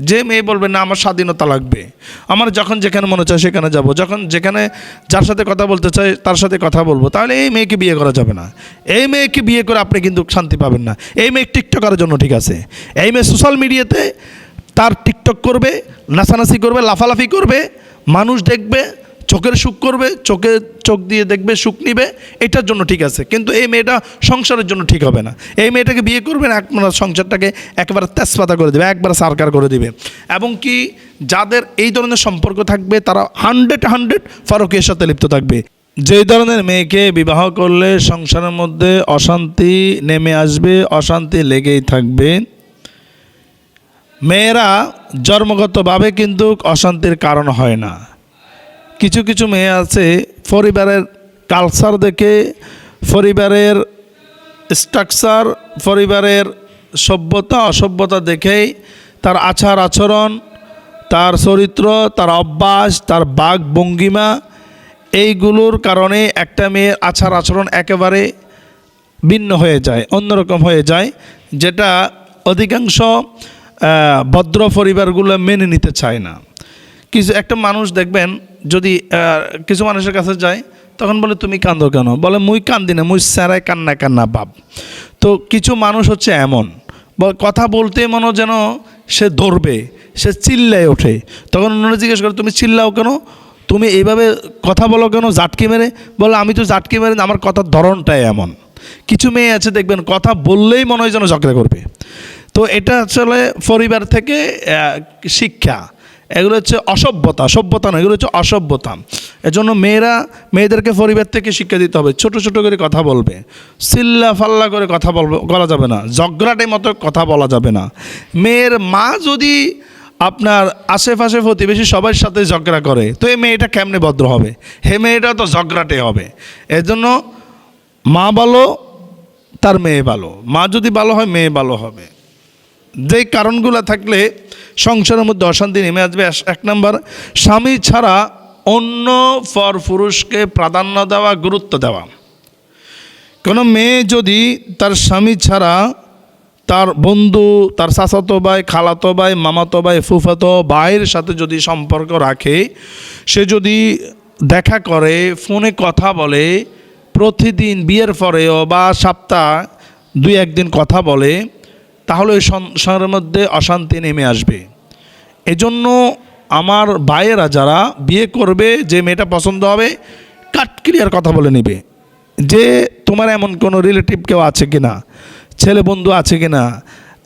যে মেয়ে বলবে, না, আমার স্বাধীনতা লাগবে। আমার যখন যেখানে মনে চায় সেখানে যাব। যখন যেখানে যার সাথে কথা বলতে চাই তার সাথে কথা বলব। তাহলে এই মেয়েকে বিয়ে করা যাবে না। এই মেয়েকে বিয়ে করে আপনি কিন্তু শান্তি পাবেন না। এই মেয়ে টিকটকারের জন্য ঠিক আছে। এই মেয়ে সোশ্যাল মিডিয়াতে তার টিকটক করবে, নাচানাচি করবে, লাফালাফি করবে, মানুষ দেখবে চোখের সুখ করবে, চোখে চোখ দিয়ে দেখবে, সুখ নিবে, এটার জন্য ঠিক আছে। কিন্তু এই মেয়েটা সংসারের জন্য ঠিক হবে না। এই মেয়েটাকে বিয়ে করবেন আপনার সংসারটাকে একবারে তেজপাতা করে দেবে, একবারে সারকার করে দেবে। এবং কি যাদের এই ধরনের সম্পর্ক থাকবে, তারা হান্ড্রেড হান্ড্রেড ফারুকের সাথে লিপ্ত থাকবে। যে ধরনের মেয়েকে বিবাহ করলে সংসারের মধ্যে অশান্তি নেমে আসবে, অশান্তি লেগেই থাকবে। মেয়েরা জন্মগতভাবে কিন্তু অশান্তির কারণ হয় না। কিছু কিছু মেয়ে আছে, পরিবারের কালচার দেখে, পরিবারের স্ট্রাকচার পরিবারের সভ্যতা, অসভ্যতা দেখেই তার আচার আচরণ, তার চরিত্র, তার অভ্যাস, তার বাঘ ভঙ্গিমা, এইগুলোর কারণে একটা মেয়ের আচার আচরণ একেবারে ভিন্ন হয়ে যায়, অন্যরকম হয়ে যায়, যেটা অধিকাংশ ভদ্র পরিবারগুলো মেনে নিতে চায় না। কিছু, একটা মানুষ দেখবেন যদি কিছু মানুষের কাছে যায় তখন বলে, তুমি কান্দো কেন? বলে, মুই কান্দি না, মুই স্যারায় কান্না কান্না বাপ তো কিছু মানুষ হচ্ছে এমন। কথা বলতে মনে যেন সে ধরবে, সে চিল্লায় ওঠে। তখন অন্যরা জিজ্ঞেস করে, তুমি চিল্লাও কেন? তুমি এইভাবে কথা বলো কেন? জাটকে মেরে? বলে, আমি তো জাটকে মেরে, আমার কথার ধরনটাই এমন। কিছু মেয়ে আছে, দেখবেন, কথা বললেই মনে হয় যেন ঝগড়া করবে। তো এটা আসলে পরিবার থেকে শিক্ষা। এগুলো হচ্ছে অসভ্যতা, সভ্যতা নয়, এগুলো হচ্ছে অসভ্যতা। এজন্য মেয়েরা মেয়েদেরকে পরিবার থেকে শিক্ষা দিতে হবে। ছোট ছোট করে কথা বলবে। সিল্লা ফাল্লা করে কথা বলবে, বলা যাবে না। জগরাটে মতো কথা বলা যাবে না। মেয়ের মা যদি আপনার আশেপাশে প্রতিবেশী সবার সাথে ঝগড়া করে, তো এই মেয়েটা কেমনে ভদ্র হবে? হে মেয়েটা তো ঝগড়াটে হবে। এজন্য মা ভালো, তার মেয়ে ভালো। মা যদি ভালো হয়, মেয়ে ভালো হবে। যেই কারণগুলো থাকলে সংসারের মধ্যে অশান্তি নেমে আসবে। এক- নম্বর, স্বামী ছাড়া অন্য পর পুরুষকে প্রাধান্য দেওয়া, গুরুত্ব দেওয়া। কোনো মেয়ে যদি তার স্বামী ছাড়া তার বন্ধু, তার চাচাতো ভাই, খালাতো ভাই, মামাতো ভাই, ফুফাতো ভাইয়ের সাথে যদি সম্পর্ক রাখে, সে যদি দেখা করে, ফোনে কথা বলে, প্রতিদিন বিয়ের পরেও বা সপ্তাহ দুই একদিন কথা বলে তাহলে ওই সংসারের মধ্যে অশান্তি নেমে আসবে। এজন্য আমার ভাইয়েরা যারা বিয়ে করবে, যে মেয়েটা পছন্দ হবে, কাট ক্লিয়ার কথা বলে নেবে যে তোমার এমন কোনো রিলেটিভ কেউ আছে কি না ছেলে বন্ধু আছে কি না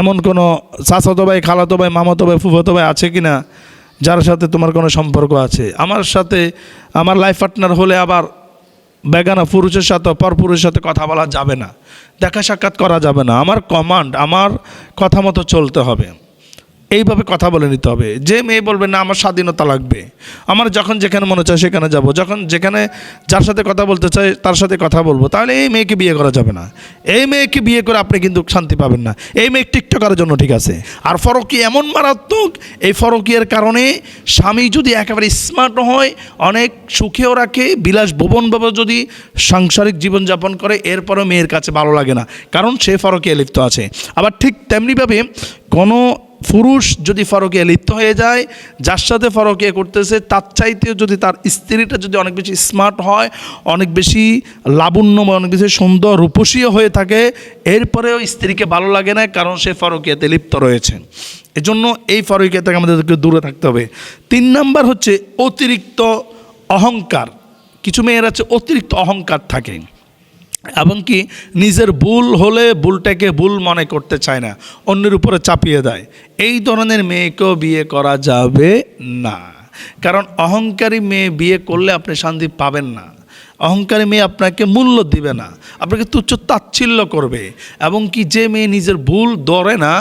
এমন কোনো চাচাতো ভাই, খালাতো ভাই, মামাতো ভাই, ফুফাতো ভাই আছে কি না যার সাথে তোমার কোনো সম্পর্ক আছে। আমার সাথে আমার লাইফ পার্টনার হলে আবার বেগানা পুরুষের সাথে পরপুরুষের সাথে কথা বলা যাবে না। দেখা সাক্ষাৎ করা যাবে না। আমার কমান্ড আমার কথা মতো চলতে হবে। এইভাবে কথা বলে নিতে হবে। যে মেয়ে বলবে, না, আমার স্বাধীনতা লাগবে। আমার যখন যেখানে মনে চায় সেখানে যাব। যখন যেখানে যার সাথে কথা বলতে চাই তার সাথে কথা বলব। তাহলে এই মেয়েকে বিয়ে করা যাবে না। এই মেয়েকে বিয়ে করে আপনি কিন্তু শান্তি পাবেন না। এই মেয়ে টিকটকারের জন্য ঠিক আছে। আর ফরকি এমন মারাত্মক, এই ফরকিয়ার কারণে স্বামী যদি একেবারে স্মার্ট হয়, অনেক সুখেও রাখে বিলাস ভুবনভাবে যদি সাংসারিক জীবনযাপন করে, এরপরও মেয়ের কাছে ভালো লাগে না। কারণ সে ফরকিয়া লিপ্ত আছে। আবার ঠিক তেমনিভাবে কোনো পুরুষ যদি ফরকিয়া লিপ্ত হয়ে যায়, যার সাথে ফরকিয়া করতেছে, তার চাইতেও যদি তার স্ত্রীটা যদি অনেক বেশি স্মার্ট হয়, অনেক বেশি লাবণ্যময় অনেক বেশি সুন্দর রূপসীয় হয়ে থাকে, এরপরেও স্ত্রীকে ভালো লাগে না কারণ সে ফরকিয়াতে লিপ্ত রয়েছে। এজন্য এই ফরকিয়া থেকে আমাদেরকে দূরে থাকতে হবে। তিন নাম্বার হচ্ছে অতিরিক্ত অহংকার। কিছু মেয়ের আছে, অতিরিক্ত অহংকার থাকে। এবং কি নিজের ভুল হলে ভুলটাকে ভুল মনে করতে চায় না, অন্যের উপরে চাপিয়ে দেয়। এই ধরনের মেয়েকেও বিয়ে করা যাবে না। কারণ অহংকারী মেয়ে বিয়ে করলে আপনি শান্তি পাবেন না। অহংকারী মেয়ে আপনাকে মূল্য দিবে না, আপনাকে তুচ্ছ তাচ্ছিল্য করবে। এবং কি যে মেয়ে নিজের ভুল ধরে না,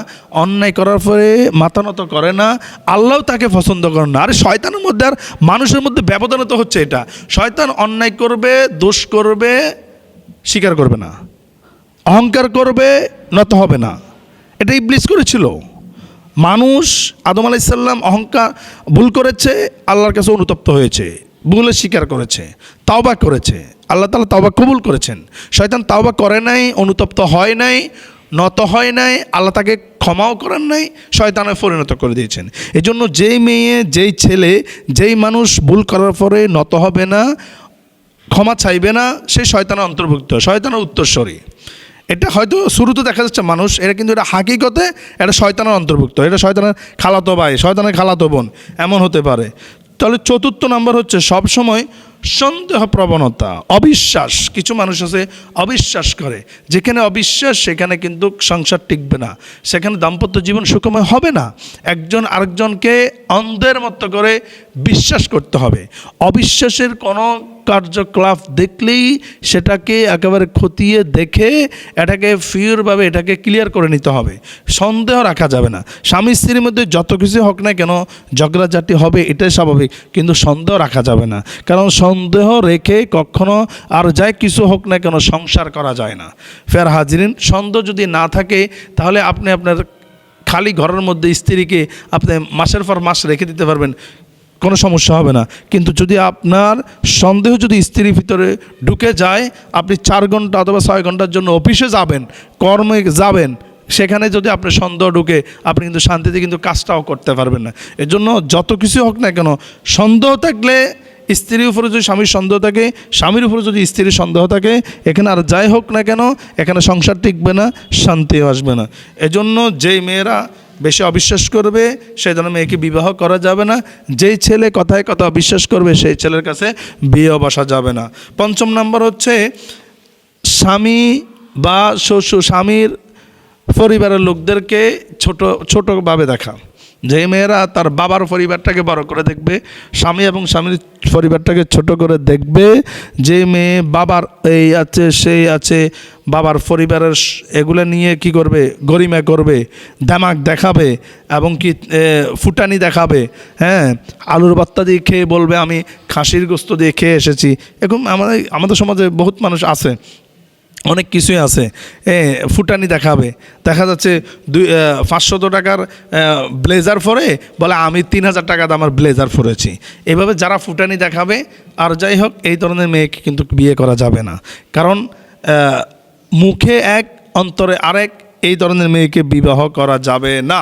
অন্যায় করার পরে মাথা নত করে না, আল্লাহ তাকে পছন্দ করে না। আরে শয়তানের মধ্যে আর মানুষের মধ্যে ব্যবধানত হচ্ছে এটা। শয়তান অন্যায় করবে, দোষ করবে স্বীকার করবে না। অহংকার করবে, নত হবে না। এটা ইবলিস করেছিল। মানুষ, আদম আলাইসাল্লাম অহংকার, ভুল করেছে, আল্লাহর কাছে অনুতপ্ত হয়েছে, ভুলে স্বীকার করেছে, তাওবা করেছে। আল্লাহ তালা তাওবা কবুল করেছেন। শয়তান তাওবা করে নাই, অনুতপ্ত হয় নাই, নত হয় নাই, আল্লাহ তাকে ক্ষমাও করেন নাই শয়তানে পরিণত করে দিয়েছেন। এজন্য যেই মেয়ে, যেই ছেলে, যেই মানুষ ভুল করার পরে নত হবে না ক্ষমা চাইবে না, সে শয়তানের অন্তর্ভুক্ত। শয়তানের উত্তরস্বরী এটা হয়তো শুরুতে দেখা যাচ্ছে মানুষ এটা কিন্তু এটা হাকিকতে এটা শয়তানের অন্তর্ভুক্ত। এটা শয়তানের খালাতো ভাই, শয়তানের খালাতো বোন, এমন হতে পারে। তাহলে চতুর্থ নম্বর হচ্ছে সবসময় সন্দেহ প্রবণতা, অবিশ্বাস। কিছু মানুষ আছে অবিশ্বাস করে। যেখানে অবিশ্বাস, সেখানে কিন্তু সংসার টিকবে না। সেখানে দাম্পত্য জীবন সুখময় হবে না। একজন আরেকজনকে অন্ধের মতো করে বিশ্বাস করতে হবে। অবিশ্বাসের কোনো কার্যকলাপ দেখলেই সেটাকে একেবারে খতিয়ে দেখে এটাকে ফিওরভাবে এটাকে ক্লিয়ার করে নিতে হবে। সন্দেহ রাখা যাবে না। স্বামী স্ত্রীর মধ্যে যত কিছু হোক না কেন ঝগড়াঝাটি হবে, এটাই স্বাভাবিক। কিন্তু সন্দেহ রাখা যাবে না। কারণ সন্দেহ রেখে কখনো আর যাই কিছু হোক না কেন সংসার করা যায় না। ফের হাজিরিন, সন্দেহ যদি না থাকে, তাহলে আপনি আপনার খালি ঘরের মধ্যে স্ত্রীকে আপনি মাসের পর মাস রেখে দিতে পারবেন। কোনো সমস্যা হবে না। কিন্তু যদি আপনার সন্দেহ যদি স্ত্রীর ভিতরে ঢুকে যায়, আপনি চার ঘণ্টা অথবা ছয় ঘণ্টার জন্য অফিসে যাবেন, কর্মে যাবেন, সেখানে যদি আপনার সন্দেহ ঢুকে, আপনি কিন্তু শান্তিতে কিন্তু কাজটাও করতে পারবেন না। এজন্য যত কিছু হোক না কেন, সন্দেহ থাকলে স্ত্রীর উপরে যদি স্বামীর সন্দেহ থাকে, স্বামীর উপরে যদি স্ত্রীর সন্দেহ থাকে, এখানে আর যাই হোক না কেন, এখানে সংসার টিকবে না, শান্তিও আসবে না। এজন্য যেই মেয়েরা বেশি অবিশ্বাস করবে, সেই জন্য মেয়েকে বিবাহ করা যাবে না। যেই ছেলে কথায় কথা অবিশ্বাস করবে, সেই ছেলের কাছে বিয়ে বসা যাবে না। পঞ্চম নম্বর হচ্ছে, স্বামী বা শ্বশুর, স্বামীর পরিবারের লোকদেরকে ছোট, ছোটোভাবে দেখা। যে মেয়েরা তার বাবার পরিবারটাকে বড় করে দেখবে, স্বামী এবং স্বামীর পরিবারটাকে ছোট করে দেখবে, যে মেয়ে বাবার এই আছে, সেই আছে, বাবার পরিবারের এগুলো নিয়ে কি করবে, গরিমা করবে, দামাক দেখাবে এবং কি ফুটানি দেখাবে হ্যাঁ? আলুর বাত্তা দিয়ে খেয়ে বলবে, আমি খাসির গোস্ত দিয়ে খেয়ে এসেছি। এরকম আমাদের আমাদের সমাজে বহুত মানুষ আছে। অনেক কিছুই আছে। এ, ফুটানি দেখাবে। দেখা যাচ্ছে দুই পাঁচশত টাকার ব্লেজার পরে বলে, আমি তিন হাজার টাকা দামের ব্লেজার পরেছি। এভাবে যারা ফুটানি দেখাবে, আর যাই হোক, এই ধরনের মেয়েকে কিন্তু বিয়ে করা যাবে না। কারণ মুখে এক, অন্তরে আরেক, এই ধরনের মেয়েকে বিবাহ করা যাবে না।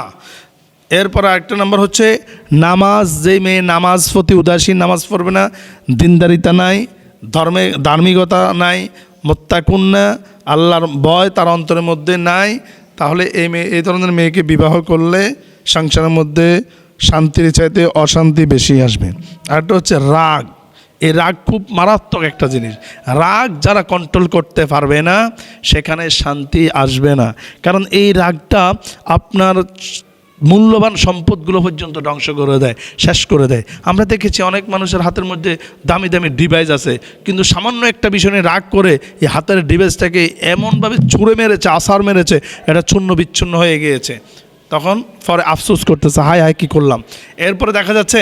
এরপর আরেকটা নাম্বার হচ্ছে, নামাজ, যেই মেয়ে নামাজ প্রতি উদাসীন, নামাজ পড়বে না, দিনদারিতা নাই, ধর্মে ধার্মিকতা নাই মোত্তাকুন্না, আল্লাহর ভয় তার অন্তরের মধ্যে নাই, তাহলে এই মেয়ে, এই ধরনের মেয়েকে বিবাহ করলে সংসারের মধ্যে শান্তির চাইতে অশান্তি বেশি আসবে। আরেকটা হচ্ছে রাগ। এই রাগ খুব মারাত্মক একটা জিনিস। রাগ যারা কন্ট্রোল করতে পারবে না, সেখানে শান্তি আসবে না। কারণ এই রাগটা আপনার মূল্যবান সম্পদগুলো পর্যন্ত ধ্বংস করে দেয়, শেষ করে দেয়। আমরা দেখেছি অনেক মানুষের হাতের মধ্যে দামি দামি ডিভাইস আছে, কিন্তু সামান্য একটা বিষয় রাগ করে এই হাতের ডিভাইসটাকে এমনভাবে ছুঁড়ে মেরেছে আসার মেরেছে, এটা চূর্ণ বিচ্ছিন্ন হয়ে গিয়েছে। তখন পরে আফসোস করতেছে, হায় হায়, কী করলাম? এরপরে দেখা যাচ্ছে,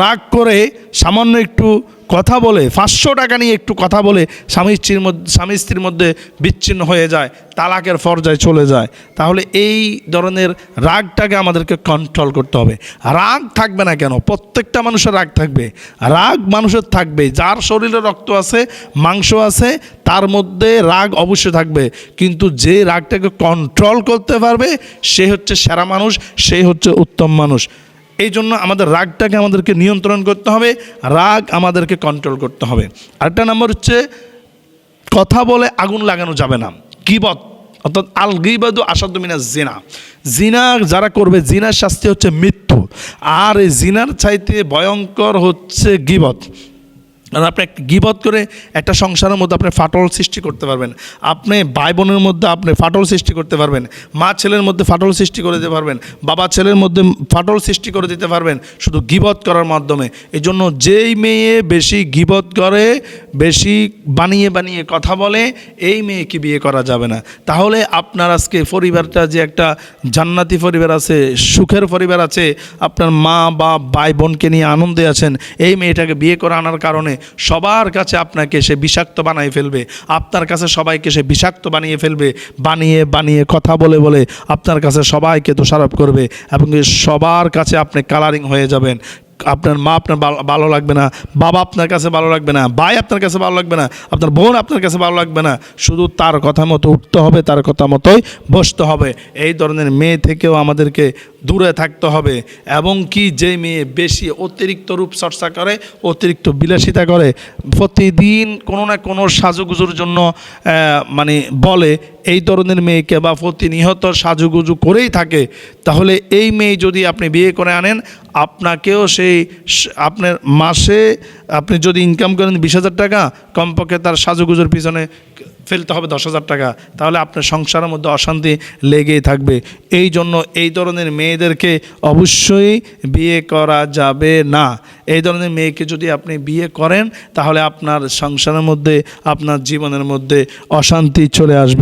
রাগ করে সামান্য একটু কথা বলে, পাঁচশো টাকা নিয়ে একটু কথা বলে স্বামী স্ত্রীর মধ্যে, স্বামী স্ত্রীর মধ্যে বিচ্ছিন্ন হয়ে যায়, তালাকের পর্যায়ে চলে যায়। তাহলে এই ধরনের রাগটাকে আমাদেরকে কন্ট্রোল করতে হবে। রাগ থাকবে না কেন? প্রত্যেকটা মানুষের রাগ থাকবে। রাগ মানুষের থাকবে। যার শরীরে রক্ত আছে, মাংস আছে, তার মধ্যে রাগ অবশ্যই থাকবে। কিন্তু যে রাগটাকে কন্ট্রোল করতে পারবে, সে হচ্ছে সেরা মানুষ, সে হচ্ছে উত্তম মানুষ। এই জন্য আমাদের রাগটাকে আমাদেরকে নিয়ন্ত্রণ করতে হবে, রাগ আমাদেরকে কন্ট্রোল করতে হবে। আরেকটা নাম্বার হচ্ছে, কথা বলে আগুন লাগানো যাবে না। গিবত, অর্থাৎ আল গিবাদু আসাদ মিনা জিনা। জিনা যারা করবে, জিনার শাস্তি হচ্ছে মৃত্যু। আর এই জিনার চাইতে ভয়ঙ্কর হচ্ছে গিবত। আর আপনি গিবত করে একটা সংসারের মধ্যে আপনি ফাটল সৃষ্টি করতে পারবেন। আপনি ভাই বোনের মধ্যে আপনি ফাটল সৃষ্টি করতে পারবেন। মা ছেলের মধ্যে ফাটল সৃষ্টি করে দিতে পারবেন। বাবা ছেলের মধ্যে ফাটল সৃষ্টি করে দিতে পারবেন। শুধু গিবত করার মাধ্যমে। এই জন্য যেই মেয়ে বেশি গিবত করে, বেশি বানিয়ে বানিয়ে কথা বলে, এই মেয়েকে বিয়ে করা যাবে না। তাহলে আপনার আজকে পরিবারটা যে একটা জান্নাতি পরিবার আছে, সুখের পরিবার আছে, আপনার মা বা ভাই বোনকে নিয়ে আনন্দে আছেন, এই মেয়েটাকে বিয়ে করে আনার কারণে সবার কাছে আপনাকে সে বিষাক্ত বানিয়ে ফেলবে। আপনার কাছে সবাইকে সে বিষাক্ত বানিয়ে ফেলবে। বানিয়ে বানিয়ে কথা বলে বলে আপনার কাছে সবাইকে দোষারোপ করবে এবং সবার কাছে আপনি কালারিং হয়ে যাবেন। আপনার মা আপনার ভালো- লাগবে না, বাবা আপনার কাছে ভালো লাগবে না, ভাই আপনার কাছে ভালো লাগবে না, আপনার বোন আপনার কাছে ভালো লাগবে না, শুধু তার কথা মতো উঠতে হবে, তার কথা মতোই বসতে হবে। এই ধরনের মেয়ে থেকেও আমাদেরকে দূরে থাকতে হবে এবং কি যে মেয়ে বেশি অতিরিক্ত রূপ চর্চা করে, অতিরিক্ত বিলাসিতা করে, প্রতিদিন কোনো না কোনো সাজুগুজুর জন্য মানে বলে, এই ধরনের মেয়েকে বা প্রতিনিয়ত সাজুগুজু করেই থাকে। তাহলে এই মেয়ে যদি আপনি বিয়ে করে আনেন, আপনাকেও সেই আপনার মাসে আপনি যদি ইনকাম করেন বিশ হাজার টাকা, কমপক্ষে তার সাজুগুজোর পিছনে ফেলতে হবে দশ হাজার টাকা। তাহলে আপনার সংসারের মধ্যে অশান্তি লেগেই থাকবে। এই জন্য এই ধরনের মেয়েদেরকে অবশ্যই বিয়ে করা যাবে না। এই ধরনের মেয়েকে যদি আপনি বিয়ে করেন, তাহলে আপনার সংসারের মধ্যে, আপনার জীবনের মধ্যে অশান্তি চলে আসবে।